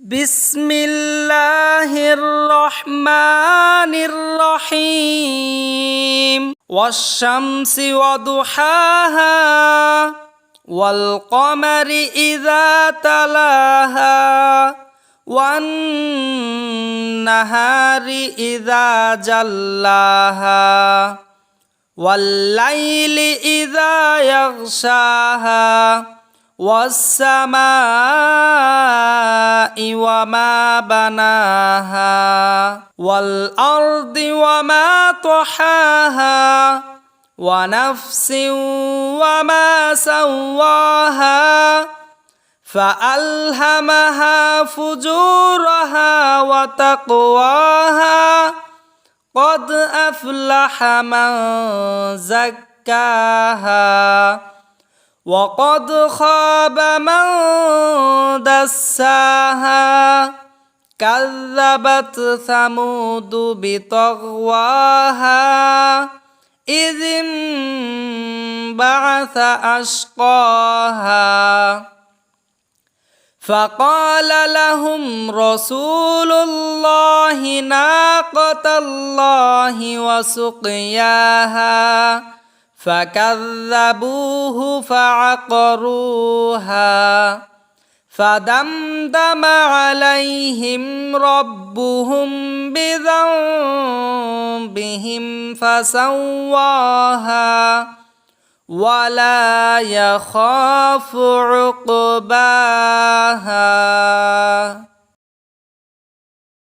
বিসমিল্লাহির রহমানির রহিম ওয়াশ-শামসি ওয়া দুহাহা ওয়াল কমারি ইযা তালাহা ওয়ান নাহারি ইযা জাল্লাহা والسماء وما بناها والأرض وما طحاها ونفس وما سواها فألهمها فجورها وتقواها قد أفلح من زكاها وقد خاب من دساها. كذبت ثمود بطغواها. إذ انبعث أشقاها. فقال لهم رسول الله ناقة الله وسقياها. فكذبوه فعقروها فدمدم عليهم ربهم بذنبهم فسواها ولا يخاف عقباها